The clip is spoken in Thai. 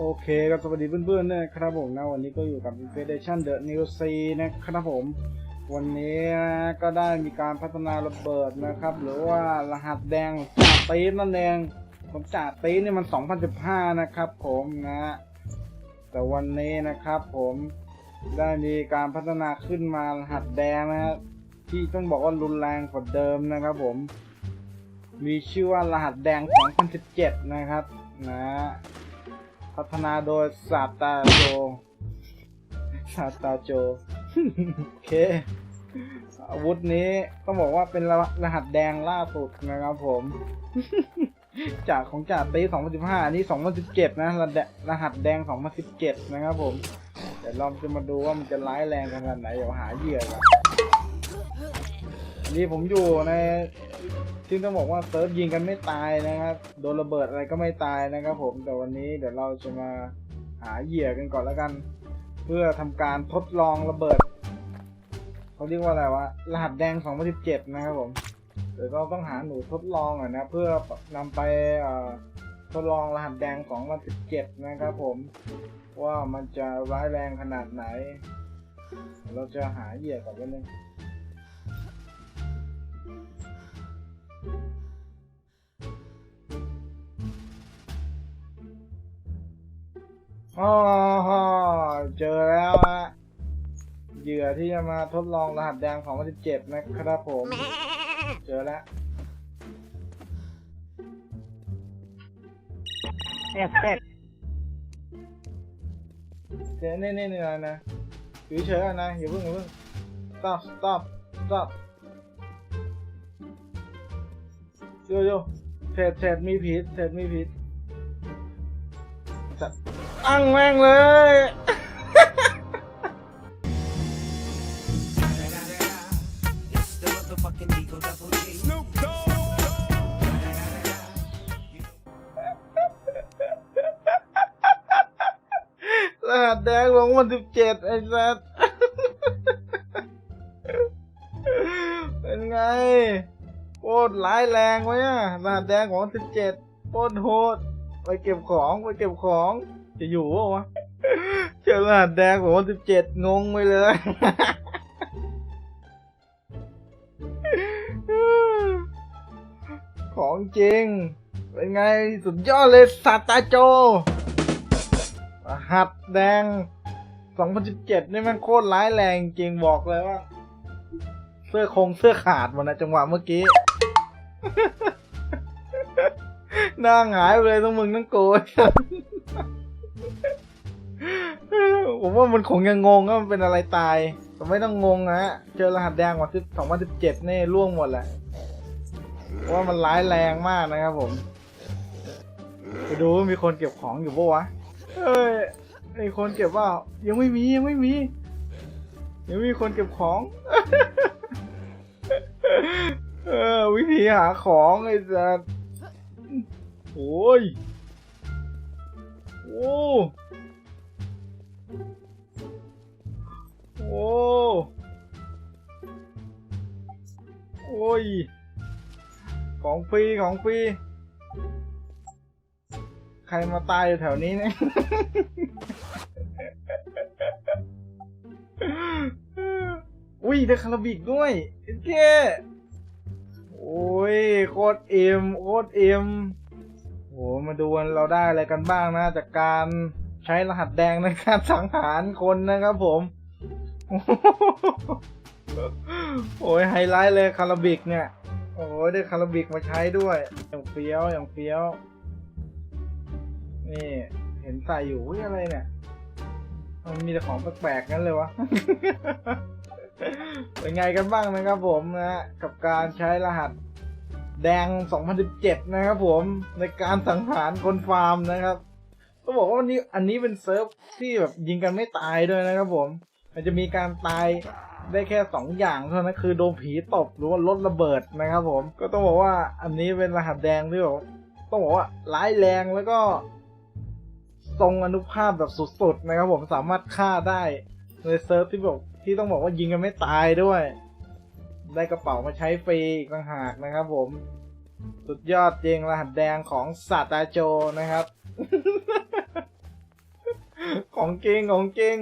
โอเคก็สวัสดีเพื่อนๆนะครับผมนะวันนี้ก็อยู่กับ Infestation The New C นะครับผม วันนี้นะก็ได้มีการพัฒนาระเบิดนะครับ หรือว่ารหัสแดงจ่าตีนนั่นเองผมจ่าตีนนี่มัน 2015 นะครับผมนะ แต่วันนี้นะครับผมได้มีการพัฒนาขึ้นมารหัสแดงนะฮะที่ต้องบอกว่ารุนแรงกว่าเดิมนะครับผม มีชื่อว่ารหัสแดง 2017 นะครับนะ พัฒนาโดยซาตาโจซาตาโจ โอเค อาวุธนี้ต้องบอกว่าเป็นรรหัสแดงล่าสุดนะครับผม จากของจ่าตี2015 อันนี้ 2017 นะรหัสแดรหัสแดง 2017 นะครับผม เดี๋ยวเราจะมาดูว่ามันจะร้ายแรงขนาดไหน เดี๋ยวหาเหยื่อกันนี่ผมอยู่ใน ซึ่งต้องบอกว่าเซิร์ฟยิงกันไม่ตายนะครับ โดนระเบิดอะไรก็ไม่ตายนะครับผมแต่วันนี้เดี๋ยวเราจะมาหาเหยื่อกันก่อนแล้วกัน เพื่อทำการทดลองระเบิดเขาเรียกว่าอะไรวะรหัสแดง 2017 นะครับผมเดี๋ยวเราต้องหาหนูทดลองอะนะเพื่อนำไปทดลองรหัสแดง 2017 นะครับผมว่ามันจะร้ายแรงขนาดไหน เราจะหาเหยื่อก่อนนิดนึง อ๋อเจอแล้วฮะเหยื่อที่จะมาทดลองรหัสแดงของวันที่เจ็ดนะครับผม เจอแล้วเป็ดเป็ดเดี๋ยวนี่นี่นี่นะนะอยู่เฉยๆนะอย่าเพิ่งอย่าเพิ่ง stop stop stop โยโย่เทรดเทรดมีผิดเทรดมีผิดจัด ตั้งแม่งเลย รหัสแดงของวันสิบเจ็ดไอ้สัสเป็นไงโคตรร้ายแรงไว้อะรหัสแดงของสิบเจ็ดโคตรโหดไปเก็บของ ไปเก็บของ จะอยู่ปะวะเจอรหัสแดงของวันสิบเจ็ดงงไปเลย ของจริง เป็นไงสุดยอดเลยสัตว์ตาโจ รหัสแดง 2017 นี่มันโคตรร้ายแรงจริงบอกเลยว่า เสื้อคงเสื้อขาดหมดนะจังหวะเมื่อกี้หน้าหงายไปเลยทั้งมึงทั้งโกย ผมว่ามันคงยังงงว่ามันเป็นอะไรตายแต่ไม่ต้องงงนะฮะเจอรหัสแดงวันที่2017นี่ล่วงหมดแหละเพราะว่ามันร้ายแรงมากนะครับผม ไปดูว่ามีคนเก็บของอยู่ปะวะเอ้ยไอคนเก็บว่ายังไม่มียังไม่มี ยังม่มีคนเก็บของ เออวิธีหาของไอ้สัสโอ้ยโอ้ อ้ย ของฟรีของฟรีใครมาตายอยู่แถวนี้เนี่ยอุ้ยได้คาราบิกด้วยเอ็นเก้โอ้ยโคตรเอ็มโคตรเอ็มโหมาดูกันเราได้อะไรกันบ้างนะ จากการใช้รหัสแดงในการสังหารคนนะครับผม โอ้ยไฮไลท์เลยคาราบิกเนี่ย โอ้ยได้คาราบิกมาใช้ด้วย อย่างเฟี้ยวอย่างเฟี้ยว นี่ เห็นใส่อยู่อะไรเนี่ย มันมีแต่ของแปลกๆงั้นเลยวะ เป็นไงกันบ้างนะครับผมนะฮะกับการใช้รหัสแดง 2017 นะครับผมในการสังหารคนฟาร์มนะครับต้องบอกว่าวันนี้อันนี้เป็นเซิร์ฟที่แบบยิงกันไม่ตายด้วยนะครับผม มันจะมีการตาย ได้แค่สองอย่างเท่านั้นคือโดนผีตบหรือว่าลดระเบิดนะครับผมก็ต้องบอกว่าอันนี้เป็นรหัสแดงที่แบบต้องบอกว่าร้ายแรงแล้วก็ทรงอนุภาพแบบสุดๆนะครับผมสามารถฆ่าได้ในเซิร์ฟที่บอกที่ต้องบอกว่ายิงกันไม่ตายด้วย ได้กระเป๋ามาใช้ฟรีกต่างหากนะครับผม สุดยอดจริงรหัสแดงของศาสตราโจนะครับ ของจริงของจริง